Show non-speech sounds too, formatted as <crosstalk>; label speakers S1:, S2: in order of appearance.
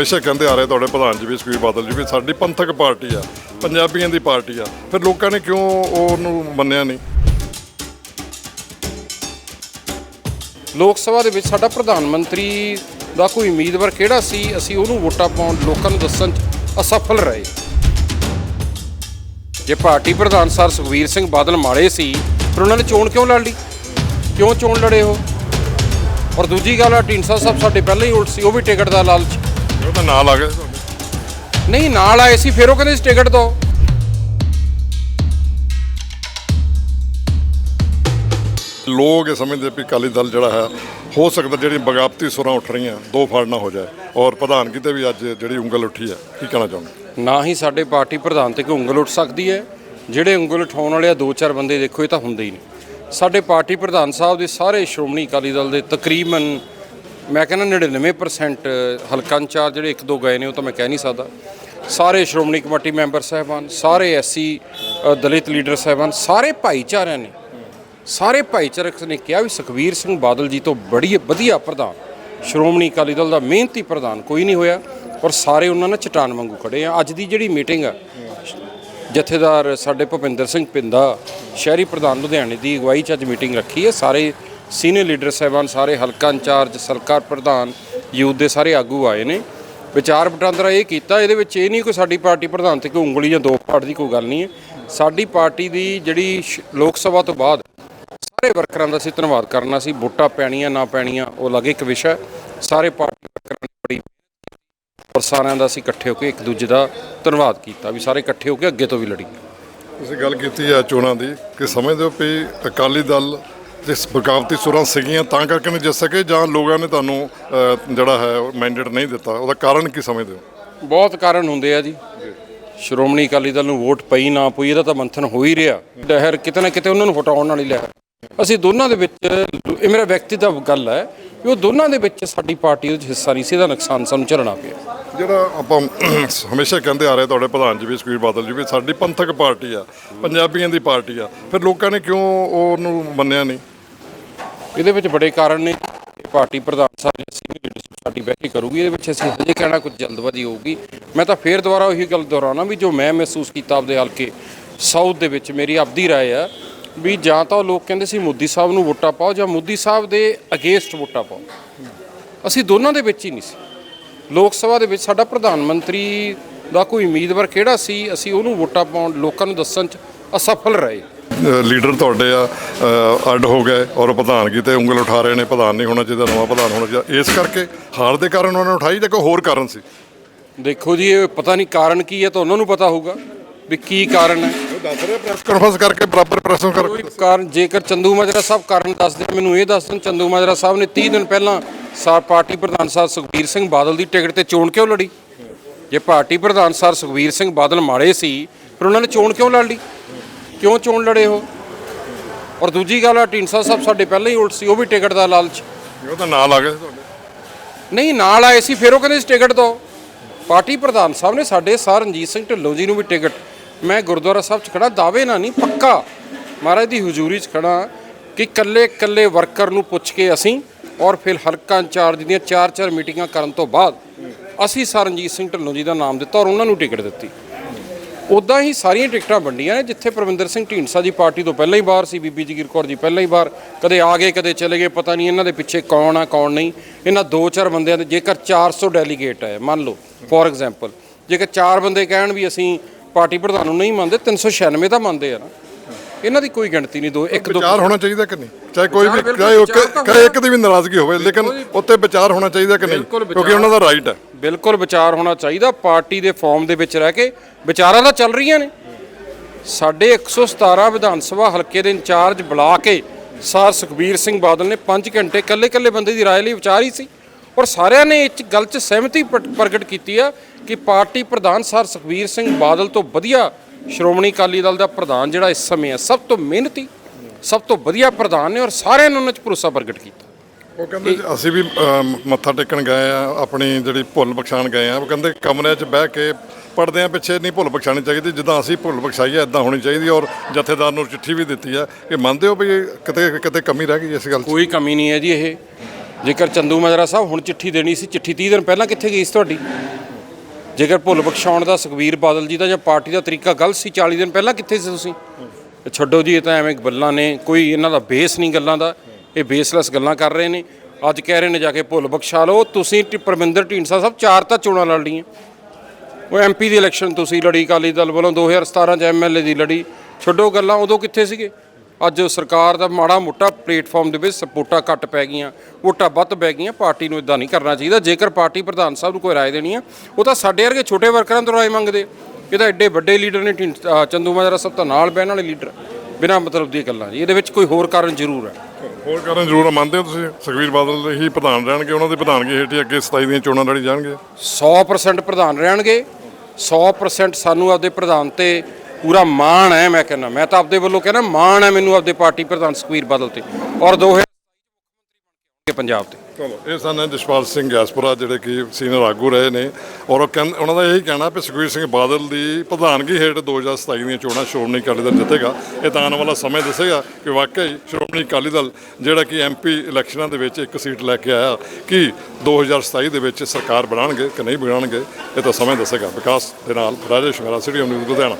S1: ਹਮੇਸ਼ਾ ਕਹਿੰਦੇ ਆ ਰਹੇ ਤੁਹਾਡੇ ਪ੍ਰਧਾਨ ਜੀ ਵੀ ਸੁਖਬੀਰ ਬਾਦਲ ਜੀ, ਵੀ ਸਾਡੀ ਪੰਥਕ ਪਾਰਟੀ ਆ, ਪੰਜਾਬੀਆਂ ਦੀ ਪਾਰਟੀ ਆ। ਫਿਰ ਲੋਕਾਂ ਨੇ ਕਿਉਂ ਉਹਨੂੰ ਮੰਨਿਆ ਨਹੀਂ?
S2: ਲੋਕ ਸਭਾ ਦੇ ਵਿੱਚ ਸਾਡਾ ਪ੍ਰਧਾਨ ਮੰਤਰੀ ਦਾ ਕੋਈ ਉਮੀਦਵਾਰ ਕਿਹੜਾ ਸੀ? ਅਸੀਂ ਉਹਨੂੰ ਵੋਟਾਂ ਪਾਉਣ ਲੋਕਾਂ ਨੂੰ ਦੱਸਣ 'ਚ ਅਸਫਲ ਰਹੇ। ਜੇ ਪਾਰਟੀ ਪ੍ਰਧਾਨ ਸਰ ਸੁਖਵੀਰ ਸਿੰਘ ਬਾਦਲ ਮਾੜੇ ਸੀ ਪਰ ਉਹਨਾਂ ਨੇ ਚੋਣ ਕਿਉਂ ਲੜ ਲਈ? ਕਿਉਂ ਚੋਣ ਲੜੇ ਉਹ? ਔਰ ਦੂਜੀ ਗੱਲ ਆ, ਢੀਂਡਸਾ ਸਾਹਿਬ ਸਾਡੇ ਪਹਿਲਾਂ ਹੀ ਉਲਟ ਸੀ, ਉਹ ਵੀ ਟਿਕਟ ਦਾ ਲਾਲਚ
S1: ਉਹ ਤਾਂ ਨਾਲ ਆ ਗਏ ਤੁਹਾਡੇ।
S2: ਨਹੀਂ ਨਾਲ ਆਏ ਸੀ ਫਿਰ ਉਹ ਕਹਿੰਦੇ ਸੀ ਟਿਕਟ ਦਿਓ
S1: ਲੋਕ ਇਹ ਸਮਝਦੇ ਵੀ ਅਕਾਲੀ ਦਲ ਜਿਹੜਾ ਹੈ ਹੋ ਸਕਦਾ ਜਿਹੜੀ ਬਗਾਵਤੀ ਸੁਰਾਂ ਉੱਠ ਰਹੀਆਂ ਦੋ ਫਾੜ ਨਾ ਹੋ ਜਾਏ। ਔਰ ਪ੍ਰਧਾਨਗੀ ਤੇ ਵੀ ਅੱਜ ਜਿਹੜੀ ਉਂਗਲ ਉੱਠੀ ਹੈ ਕੀ ਕਹਿਣਾ ਚਾਹੁੰਦੇ?
S2: ਨਾ ਹੀ ਸਾਡੇ ਪਾਰਟੀ ਪ੍ਰਧਾਨ ਤੇ ਕੋਈ ਉਂਗਲ ਉੱਠ ਸਕਦੀ ਹੈ। ਜਿਹੜੇ ਉਂਗਲ ਉਠਾਉਣ ਵਾਲੇ ਆ ਦੋ ਚਾਰ ਬੰਦੇ ਦੇਖੋ ਇਹ ਤਾਂ ਹੁੰਦੇ ਹੀ ਨਹੀਂ। ਸਾਡੇ ਪਾਰਟੀ ਪ੍ਰਧਾਨ ਸਾਹਿਬ ਦੇ ਸਾਰੇ ਸ਼੍ਰੋਮਣੀ ਅਕਾਲੀ ਦਲ ਦੇ ਤਕਰੀਬਨ ਮੈਂ ਕਹਿੰਦਾ 99% ਹਲਕਾ ਇੰਚਾਰਜ ਜਿਹੜੇ ਇੱਕ ਦੋ ਗਏ ਨੇ, ਉਹ ਤਾਂ ਮੈਂ ਕਹਿ ਨਹੀਂ ਸਕਦਾ। ਸਾਰੇ ਸ਼੍ਰੋਮਣੀ ਕਮੇਟੀ ਮੈਂਬਰ ਸਾਹਿਬਾਨ, ਸਾਰੇ ਐਸਸੀ ਦਲਿਤ ਲੀਡਰ ਸਾਹਿਬਾਨ, ਸਾਰੇ ਭਾਈਚਾਰਿਆਂ ਨੇ, ਸਾਰੇ ਭਾਈਚਾਰਕ ਨੇ ਕਿਹਾ ਵੀ ਸੁਖਵੀਰ ਸਿੰਘ ਬਾਦਲ ਜੀ ਤੋਂ ਬੜੀ ਵਧੀਆ ਪ੍ਰਧਾਨ, ਸ਼੍ਰੋਮਣੀ ਅਕਾਲੀ ਦਲ ਦਾ ਮਿਹਨਤੀ ਪ੍ਰਧਾਨ ਕੋਈ ਨਹੀਂ ਹੋਇਆ ਔਰ ਸਾਰੇ ਉਹਨਾਂ ਨਾਲ ਚਟਾਨ ਵਾਂਗੂ ਖੜੇ ਆ। ਅੱਜ ਦੀ ਜਿਹੜੀ ਮੀਟਿੰਗ ਆ, ਜਥੇਦਾਰ ਸਾਡੇ ਭੁਪਿੰਦਰ ਸਿੰਘ ਪਿੰਦਾ, ਸ਼ਹਿਰੀ ਪ੍ਰਧਾਨ ਲੁਧਿਆਣੇ ਦੀ ਅਗਵਾਈ 'ਚ ਅੱਜ ਮੀਟਿੰਗ ਰੱਖੀ ਹੈ, ਸਾਰੇ ਸੀਨੀਅਰ ਲੀਡਰ ਸਾਹਿਬਾਨ ਸਾਰੇ ਹਲਕਾ ਇੰਚਾਰਜ, ਸਰਕਾਰ ਪ੍ਰਧਾਨ, ਯੂਥ ਦੇ ਸਾਰੇ ਆਗੂ ਆਏ ਨੇ। ਵਿਚਾਰ ਵਟਾਂਦਰਾ ਇਹ ਕੀਤਾ, ਇਹਦੇ ਵਿੱਚ ਇਹ ਨਹੀਂ ਕੋਈ ਸਾਡੀ ਪਾਰਟੀ ਪ੍ਰਧਾਨ ਤੇ ਕੋਈ ਉਂਗਲੀ ਜਾਂ ਦੋ ਪਾਰਟ ਦੀ ਕੋਈ ਗੱਲ ਨਹੀਂ ਹੈ। ਸਾਡੀ ਪਾਰਟੀ ਦੀ ਜਿਹੜੀ ਸ਼- ਲੋਕ ਸਭਾ ਤੋਂ ਬਾਅਦ ਸਾਰੇ ਵਰਕਰਾਂ ਦਾ ਅਸੀਂ ਧੰਨਵਾਦ ਕਰਨਾ ਸੀ। ਵੋਟਾਂ ਪੈਣੀਆਂ, ਨਾ ਪੈਣੀਆਂ, ਉਹ ਅਲੱਗ ਇੱਕ ਵਿਸ਼ਾ ਹੈ। ਸਾਰੇ ਪਾਰਟੀ ਵਰਕਰਾਂ ਨੇ ਬੜੀ ਔਰ ਸਾਰਿਆਂ ਦਾ ਅਸੀਂ ਇਕੱਠੇ ਹੋ ਕੇ ਇੱਕ ਦੂਜੇ ਦਾ ਧੰਨਵਾਦ ਕੀਤਾ ਵੀ ਸਾਰੇ ਇਕੱਠੇ ਹੋ ਕੇ ਅੱਗੇ ਤੋਂ ਵੀ ਲੜੀ
S1: ਤੁਸੀਂ ਗੱਲ ਕੀਤੀ ਆ ਚੋਣਾਂ ਦੀ ਕਿ ਸਮਝਦੇ ਹੋ ਵੀ ਅਕਾਲੀ ਦਲ ਜਿਸ ਬਗਾਵਤੀ ਸੁਰਾਂ ਸੀਗੀਆਂ ਤਾਂ ਕਰਕੇ ਨਹੀਂ ਜਿੱਤ ਸਕੇ ਜਾਂ ਲੋਕਾਂ ਨੇ ਤੁਹਾਨੂੰ ਅਹ, ਜਿਹੜਾ ਹੈ ਮੈਂਡੇਟ ਨਹੀਂ ਦਿੱਤਾ। ਉਹਦਾ ਕਾਰਨ ਕੀ ਸਮਝਦੇ ਹੋ?
S2: ਬਹੁਤ ਕਾਰਨ ਹੁੰਦੇ ਆ ਜੀ। ਸ਼੍ਰੋਮਣੀ ਅਕਾਲੀ ਦਲ ਨੂੰ ਵੋਟ ਪਈ ਨਾ ਪਈ ਇਹਦਾ ਤਾਂ ਮੰਥਨ ਹੋ ਹੀ ਰਿਹਾ। ਲਹਿਰ ਕਿਤੇ ਨਾ ਕਿਤੇ ਉਹਨਾਂ ਨੂੰ ਹਟਾਉਣ ਵਾਲੀ ਲਹਿਰ। ਅਸੀਂ ਦੋਨਾਂ ਦੇ ਵਿੱਚ ਇਹ ਮੇਰਾ ਵਿਅਕਤੀਗਤ ਗੱਲ ਹੈ ਵੀ ਉਹ ਦੋਨਾਂ ਦੇ ਵਿੱਚ ਸਾਡੀ ਪਾਰਟੀ ਉਹਦੇ 'ਚ ਹਿੱਸਾ ਨਹੀਂ ਸੀ ਇਹਦਾ ਨੁਕਸਾਨ ਸਾਨੂੰ ਝੱਲਣਾ ਪਿਆ।
S1: ਜਿਹੜਾ ਆਪਾਂ <coughs> ਹਮੇਸ਼ਾ ਕਹਿੰਦੇ ਆ ਰਹੇ ਤੁਹਾਡੇ ਪ੍ਰਧਾਨ ਜੀ ਵੀ ਸੁਖਬੀਰ ਬਾਦਲ ਜੀ ਵੀ ਸਾਡੀ ਪੰਥਕ ਪਾਰਟੀ ਆ ਪੰਜਾਬੀਆਂ ਦੀ ਪਾਰਟੀ ਆ। ਫਿਰ ਲੋਕਾਂ ਨੇ ਕਿਉਂ ਉਹਨੂੰ ਮੰਨਿਆ ਨਹੀਂ?
S2: ਇਹਦੇ ਵਿੱਚ ਬੜੇ ਕਾਰਨ ਨੇ ਪਾਰਟੀ ਪ੍ਰਧਾਨ ਸਾਹਿਬ ਜੀ ਸੀਨੀਅਰ ਲੀਡਰਸ਼ਿਪ ਸਾਡੀ ਬਹਿ ਕੇ ਕਰੂਗੀ ਇਹਦੇ ਵਿੱਚ ਅਸੀਂ ਹਜੇ ਕਹਿਣਾ ਕੁਝ ਜਲਦਬਾਜ਼ੀ ਹੋਊਗੀ ਮੈਂ ਤਾਂ ਫੇਰ ਦੁਬਾਰਾ ਉਹੀ ਗੱਲ ਦੁਹਰਾਉਣਾ ਵੀ ਜੋ ਮੈਂ ਮਹਿਸੂਸ ਕੀਤਾ ਆਪਦੇ ਹਲਕੇ ਸਾਊਥ ਦੇ ਵਿੱਚ ਮੇਰੀ ਆਪਦੀ رائے ਆ ਵੀ ਜਾਂ ਤਾਂ ਉਹ ਲੋਕ ਕਹਿੰਦੇ ਸੀ ਮੋਦੀ ਸਾਹਿਬ ਨੂੰ ਵੋਟਾਂ ਪਾਓ ਜਾਂ ਮੋਦੀ ਸਾਹਿਬ ਦੇ ਅਗੇਂਸਟ ਵੋਟਾਂ ਪਾਓ ਅਸੀਂ ਦੋਨਾਂ ਦੇ ਵਿੱਚ ਹੀ ਨਹੀਂ ਸੀ ਲੋਕ ਸਭਾ ਦੇ ਵਿੱਚ ਸਾਡਾ ਪ੍ਰਧਾਨ ਮੰਤਰੀ ਦਾ ਕੋਈ ਉਮੀਦਵਾਰ ਕਿਹੜਾ ਸੀ ਅਸੀਂ ਉਹਨੂੰ ਵੋਟਾਂ ਪਾਉਣ ਲੋਕਾਂ ਨੂੰ ਦੱਸਣ 'ਚ ਅਸਫਲ ਰਹੇ
S1: ਅਹ ਲੀਡਰ ਤੁਹਾਡੇ ਆ ਅੱਡ ਹੋ ਗਏ ਔਰ ਪ੍ਰਧਾਨਗੀ ਤੇ ਉਂਗਲ ਉਠਾ ਰਹੇ ਨੇ ਪ੍ਰਧਾਨ ਨਹੀਂ ਹੋਣਾ ਚਾਹੀਦਾ ਨਵਾਂ ਪ੍ਰਧਾਨ ਹੋਣਾ ਚਾਹੀਦਾ। ਇਸ ਕਰਕੇ ਹਾਰ ਦੇ ਕਾਰਨ ਉਹਨਾਂ ਨੇ ਉਠਾਈ ਜਾਂ ਕੋਈ ਹੋਰ ਕਾਰਨ ਸੀ।
S2: ਦੇਖੋ ਜੀ ਇਹ ਪਤਾ ਨਹੀਂ ਕਾਰਨ ਕੀ ਹੈ ਤਾਂ ਉਹਨਾਂ ਨੂੰ ਪਤਾ ਹੋਊਗਾ ਵੀ ਕੀ ਕਾਰਨ ਹੈ।
S1: ਦੱਸ ਰਹੇ ਪ੍ਰੈਸ ਕਾਨਫਰੰਸ ਕਰਕੇ ਬਰਾਬਰ ਪ੍ਰੈਸ ਕਰਕੇ
S2: ਕਾਰਨ ਜੇਕਰ ਚੰਦੂ ਮਾਜਰਾ ਸਾਹਿਬ ਕਾਰਨ ਦੱਸਦੇ ਮੈਨੂੰ ਇਹ ਦੱਸ ਦੇਣ ਚੰਦੂ ਮਾਜਰਾ ਸਾਹਿਬ ਨੇ 30 ਦਿਨ ਪਹਿਲਾਂ ਸਾ ਪਾਰਟੀ ਪ੍ਰਧਾਨ ਸਾਹਿਬ ਸੁਖਬੀਰ ਸਿੰਘ ਬਾਦਲ ਦੀ ਟਿਕਟ ਤੇ ਚੋਣ ਕਿਉਂ ਲੜੀ? ਜੇ ਪਾਰਟੀ ਪ੍ਰਧਾਨ ਸਾਹਿਬ ਸੁਖਬੀਰ ਸਿੰਘ ਬਾਦਲ ਮਾੜੇ ਸੀ ਫਿਰ ਉਹਨਾਂ ਨੇ ਚੋਣ ਕਿਉਂ ਲੜ ਲਈ? ਕਿਉਂ ਚੋਣ ਲੜੇ ਉਹ? ਔਰ ਦੂਜੀ ਗੱਲ ਆ ਢੀਂਡਸਾ ਸਾਹਿਬ ਸਾਡੇ ਪਹਿਲਾਂ ਹੀ ਉਲਟ ਸੀ ਉਹ ਵੀ ਟਿਕਟ ਦਾ ਲਾਲਚ।
S1: ਉਹ ਤਾਂ ਨਾਲ ਆ ਗਏ ਤੁਹਾਡੇ।
S2: ਨਹੀਂ ਨਾਲ ਆਏ ਸੀ ਫਿਰ ਉਹ ਕਹਿੰਦੇ ਸੀ ਟਿਕਟ ਦਿਓ ਪਾਰਟੀ ਪ੍ਰਧਾਨ ਸਾਹਿਬ ਨੇ ਸਾਡੇ ਸਰ ਰਣਜੀਤ ਸਿੰਘ ਢਿੱਲੋਂ ਜੀ ਨੂੰ ਵੀ ਟਿਕਟ। ਮੈਂ ਗੁਰਦੁਆਰਾ ਸਾਹਿਬ 'ਚ ਖੜਾ ਦਾਅਵੇ ਨਾਲ ਨਹੀਂ ਪੱਕਾ। ਮਹਾਰਾਜ ਦੀ ਹਜ਼ੂਰੀ 'ਚ ਖੜਾ ਕਿ ਕੱਲੇ ਕੱਲੇ ਵਰਕਰ ਨੂੰ ਪੁੱਛ ਕੇ ਅਸੀਂ ਔਰ ਫਿਰ ਹਲਕਾ ਇੰਚਾਰਜ ਦੀਆਂ ਚਾਰ ਚਾਰ ਮੀਟਿੰਗਾਂ ਕਰਨ ਤੋਂ ਬਾਅਦ ਅਸੀਂ ਸਰ ਰਣਜੀਤ ਸਿੰਘ ਢਿੱਲੋਂ ਜੀ ਦਾ ਨਾਮ ਦਿੱਤਾ ਔਰ ਉਹਨਾਂ ਨੂੰ ਟਿਕਟ ਦਿੱਤੀ। ਉਦਾਂ ਹੀ ਸਾਰੀਆਂ ਟਿਕਟਾਂ ਵੰਡੀਆਂ ਨੇ ਜਿੱਥੇ ਪ੍ਰਵਿੰਦਰ ਸਿੰਘ ਢੀਂਡਸਾ ਜੀ ਪਾਰਟੀ ਤੋਂ ਪਹਿਲਾਂ ਹੀ ਬਾਹਰ ਸੀ ਬੀਬੀ ਜਗੀਰ ਕੌਰ ਜੀ ਪਹਿਲਾਂ ਹੀ ਬਾਹਰ। ਕਦੇ ਆ ਗਏ ਕਦੇ ਚਲੇ ਗਏ ਪਤਾ ਨਹੀਂ ਇਹਨਾਂ ਦੇ ਪਿੱਛੇ ਕੌਣ ਆ ਕੌਣ ਨਹੀਂ। ਇਹਨਾਂ ਦੋ ਚਾਰ ਬੰਦਿਆਂ ਦੇ ਜੇਕਰ 400 ਡੈਲੀਗੇਟ ਹੈ ਮੰਨ ਲਓ ਫੋਰ ਐਗਜ਼ਾਮਪਲ ਜੇਕਰ ਚਾਰ ਬੰਦੇ ਕਹਿਣ ਵੀ ਅਸੀਂ ਪਾਰਟੀ ਪ੍ਰਧਾਨ ਨੂੰ ਨਹੀਂ ਮੰਨਦੇ 396 ਤਾਂ ਮੰਨਦੇ ਆ ਨਾ। ਇਹਨਾਂ ਦੀ ਕੋਈ ਗਿਣਤੀ ਨਹੀਂ ਦੋ ਇੱਕ ਦੋ।
S1: ਵਿਚਾਰ ਹੋਣਾ ਚਾਹੀਦਾ ਕਿ ਨਹੀਂ? ਚਾਹੇ ਕੋਈ ਵੀ ਚਾਹੇ ਇੱਕ ਦੀ ਵੀ ਨਾਰਾਜ਼ਗੀ ਹੋਵੇ ਲੇਕਿਨ ਉੱਤੇ ਵਿਚਾਰ ਹੋਣਾ ਚਾਹੀਦਾ ਕਿ ਨਹੀਂ? ਕਿਉਂਕਿ ਉਹਨਾਂ ਦਾ ਰਾਈਟ ਹੈ।
S2: ਬਿਲਕੁਲ ਵਿਚਾਰ ਹੋਣਾ ਚਾਹੀਦਾ ਪਾਰਟੀ ਦੇ ਫਾਰਮ ਦੇ ਵਿੱਚ ਰਹਿ ਕੇ ਵਿਚਾਰਾਂ ਤਾਂ ਚੱਲ ਰਹੀਆਂ ਨੇ ਸਾਡੇ 117 ਵਿਧਾਨ ਸਭਾ ਹਲਕੇ ਦੇ ਇੰਚਾਰਜ ਬੁਲਾ ਕੇ ਸਰ ਸੁਖਬੀਰ ਸਿੰਘ ਬਾਦਲ ਨੇ 5 ਘੰਟੇ ਇਕੱਲੇ ਇਕੱਲੇ ਬੰਦੇ ਦੀ رائے ਲਈ ਵਿਚਾਰ ਹੀ ਸੀ ਔਰ ਸਾਰਿਆਂ ਨੇ ਇਸ ਗੱਲ 'ਚ ਸਹਿਮਤੀ ਪ੍ਰਟ- ਪ੍ਰਗਟ ਕੀਤੀ ਆ ਕਿ ਪਾਰਟੀ ਪ੍ਰਧਾਨ ਸਰ ਸੁਖਬੀਰ ਸਿੰਘ ਬਾਦਲ ਤੋਂ ਵਧੀਆ ਸ਼੍ਰੋਮਣੀ ਅਕਾਲੀ ਦਲ ਦਾ ਪ੍ਰਧਾਨ ਜਿਹੜਾ ਇਸ ਸਮੇਂ ਹੈ ਸਭ ਤੋਂ ਮਿਹਨਤੀ ਸਭ ਤੋਂ ਵਧੀਆ ਪ੍ਰਧਾਨ ਨੇ ਔਰ ਸਾਰਿਆਂ ਨੇ ਉਹਨਾਂ 'ਚ ਭਰੋਸਾ ਪ੍ਰਗਟ ਕੀਤਾ
S1: ਉਹ ਕਹਿੰਦੇ ਜੀ, ਅਸੀਂ ਵੀ ਅਮ, ਮੱਥਾ ਟੇਕਣ ਗਏ ਆ ਆਪਣੀ ਜਿਹੜੀ ਭੁੱਲ ਬਖਸ਼ਾਣ ਗਏ ਆ। ਉਹ ਕਹਿੰਦੇ ਕਮਰੇ 'ਚ ਬਹਿ ਕੇ ਪੜਦਿਆਂ ਪਿੱਛੇ ਨਹੀਂ ਭੁੱਲ ਬਖਸ਼ਾਣੀ ਚਾਹੀਦੀ ਜਿੱਦਾਂ ਅਸੀਂ ਭੁੱਲ ਬਖਸ਼ਾਈ ਹੈ ਇਦਾਂ ਹੋਣੀ ਚਾਹੀਦੀ ਔਰ ਜਥੇਦਾਰ ਨੂੰ ਚਿੱਠੀ ਵੀ ਦਿੱਤੀ ਹੈ ਕਿ ਮੰਨਦੇ ਹੋ ਵੀ ਇਹ ਕਿਤੇ ਕਿਤੇ ਕਮੀ ਰਹਿ ਗਈ ਇਸ ਗੱਲ 'ਚ?
S2: ਕੋਈ ਕਮੀ ਨਹੀਂ ਹੈ ਜੀ ਇਹ। ਜੇਕਰ ਚੰਦੂ ਮਾਜਰਾ ਸਾਹਿਬ ਹੁਣ ਚਿੱਠੀ ਦੇਣੀ ਸੀ ਚਿੱਠੀ 30 ਦਿਨ ਪਹਿਲਾਂ ਕਿੱਥੇ ਗਈ ਸੀ ਤੁਹਾਡੀ? ਜੇਕਰ ਭੁੱਲ ਬਖਸ਼ਾਉਣ ਦਾ ਸੁਖਬੀਰ ਬਾਦਲ ਜੀ ਦਾ ਜਾਂ ਪਾਰਟੀ ਦਾ ਤਰੀਕਾ ਗਲਤ ਸੀ 40 ਦਿਨ ਪਹਿਲਾਂ ਕਿੱਥੇ ਸੀ ਤੁਸੀਂ? ਇਹ ਛੱਡੋ ਜੀ ਇਹ ਤਾਂ ਐਵੇਂ ਗੱਲਾਂ ਨੇ ਕੋਈ ਇਹਨਾਂ ਦਾ ਬੇਸ ਨਹੀਂ ਗੱਲਾਂ ਦਾ। ਇਹ ਬੇਸਲੈਸ ਗੱਲਾਂ ਕਰ ਰਹੇ ਨੇ। ਅੱਜ ਕਹਿ ਰਹੇ ਨੇ ਜਾ ਕੇ ਭੁੱਲ ਬਖਸ਼ਾ ਲਓ। ਤੁਸੀਂ ਟੀ- ਪਰਮਿੰਦਰ ਢੀਂਡਸਾ ਸਾਹਿਬ, ਚਾਰ ਤਾਂ ਚੋਣਾਂ ਲੜ ਲਈਆਂ। ਉਹ ਐਮਪੀ ਦੀ ਇਲੈਕਸ਼ਨ ਤੁਸੀਂ ਲੜੀ, ਅਕਾਲੀ ਦਲ ਵੱਲੋਂ 2017 ਚ ਐਮਐਲਏ ਦੀ ਲੜੀ। ਛੱਡੋ ਗੱਲਾਂ, ਉਦੋਂ ਕਿੱਥੇ ਸੀਗੇ? ਅੱਜ ਸਰਕਾਰ ਦਾ ਮਾੜਾ ਮੋਟਾ ਪਲੇਟਫਾਰਮ ਦੇ ਵਿੱਚ ਸਪੋਰਟਾਂ ਘੱਟ ਪੈ ਗਈਆਂ, ਵੋਟਾਂ ਵੱਧ ਪੈ ਗਈਆਂ। ਪਾਰਟੀ ਨੂੰ ਇਦਾਂ ਨਹੀਂ ਕਰਨਾ ਚਾਹੀਦਾ। ਜੇਕਰ ਪਾਰਟੀ ਪ੍ਰਧਾਨ ਸਾਹਿਬ ਨੂੰ ਕੋਈ ਰਾਏ ਦੇਣੀ ਆ, ਉਹ ਤਾਂ ਸਾਡੇ ਵਰਗੇ ਛੋਟੇ ਵਰਕਰਾਂ ਤੋਂ ਰਾਏ ਮੰਗਦੇ। ਇਹ ਤਾਂ ਐਡੇ ਵੱਡੇ ਲੀਡਰ ਨੇ ਢੀਂਡ- ਅਹ ਚੰਦੂ ਮਾਜਰਾ ਸਭ ਤੋਂ ਨਾਲ ਬਹਿਣ ਵਾਲੇ ਲੀਡਰ। ਬਿਨਾਂ ਮਤਲਬ ਦੀਆਂ ਗੱਲਾਂ ਜੀ। ਇਹਦੇ ਵਿੱਚ ਕੋਈ ਹੋਰ ਕਾਰਨ ਜ਼ਰੂਰ ਹੈ।
S1: ਹੋਰ ਕਾਰਨ ਜ਼ਰੂਰ ਮੰਨਦੇ ਹੋ ਤੁਸੀਂ? ਸੁਖਵੀਰ ਬਾਦਲ ਹੀ ਪ੍ਰਧਾਨ ਰਹਿਣਗੇ, ਉਹਨਾਂ ਦੀ ਪ੍ਰਧਾਨਗੀ ਹੇਠ ਹੀ ਅੱਗੇ 27 ਦੀਆਂ ਚੋਣਾਂ ਲੜੀ ਜਾਣਗੇ।
S2: 100% ਪ੍ਰਧਾਨ ਰਹਿਣਗੇ 100% ਸਾਨੂੰ ਆਪਦੇ ਪ੍ਰਧਾਨ ਤੇ ਪੂਰਾ ਮਾਣ ਹੈ, ਮੈਂ ਕਹਿੰਦਾ। ਮੈਂ ਤਾਂ ਆਪਦੇ ਵੱਲੋਂ ਕਹਿੰਦਾ, ਮਾਣ ਹੈ ਮੈਨੂੰ ਆਪਦੇ ਪਾਰਟੀ ਪ੍ਰਧਾਨ ਸੁਖਬੀਰ ਬਾਦਲ ਤੇ। ਔਰ 2027 ਕੇ ਪੰਜਾਬ ਤੇ।
S1: ਚਲੋ, ਇਹ ਸਨ ਜਸਪਾਲ ਸਿੰਘ ਗਿਆਸਪੁਰਾ ਜਿਹੜੇ ਕਿ ਸੀਨੀਅਰ ਆਗੂ ਰਹੇ ਨੇ। ਔਰ ਉਹ ਕਹਿੰ- ਉਹਨਾਂ ਦਾ ਇਹੀ ਕਹਿਣਾ ਕਿ ਸੁਖਬੀਰ ਸਿੰਘ ਬਾਦਲ ਦੀ ਪ੍ਰਧਾਨਗੀ ਹੇਠ 2027 ਦੀਆਂ ਚੋਣਾਂ ਸ਼੍ਰੋਮਣੀ ਅਕਾਲੀ ਦਲ ਜਿੱਤੇਗਾ। ਇਹ ਤਾਂ ਆਉਣ ਵਾਲਾ ਸਮੇਂ ਦੱਸੇਗਾ ਕਿ ਵਾਕਈ ਸ਼੍ਰੋਮਣੀ ਅਕਾਲੀ ਦਲ ਜਿਹੜਾ ਕਿ ਐਮਪੀ ਇਲੈਕਸ਼ਨਾਂ ਦੇ ਵਿੱਚ ਇੱਕ ਸੀਟ ਲੈ ਕੇ ਆਇਆ, ਕਿ 2027 ਦੇ ਵਿੱਚ ਸਰਕਾਰ ਬਣਾਉਣਗੇ ਕਿ ਨਹੀਂ ਬਣਾਉਣਗੇ, ਇਹ ਤਾਂ ਸਮੇਂ ਦੱਸੇਗਾ। ਵਿਕਾਸ ਦੇ ਨਾਲ ਰਾਜੇਸ਼ ਮੇਰਾ ਸਿਟੀ ਨਿਊਜ਼, ਲੁਧਿਆਣਾ।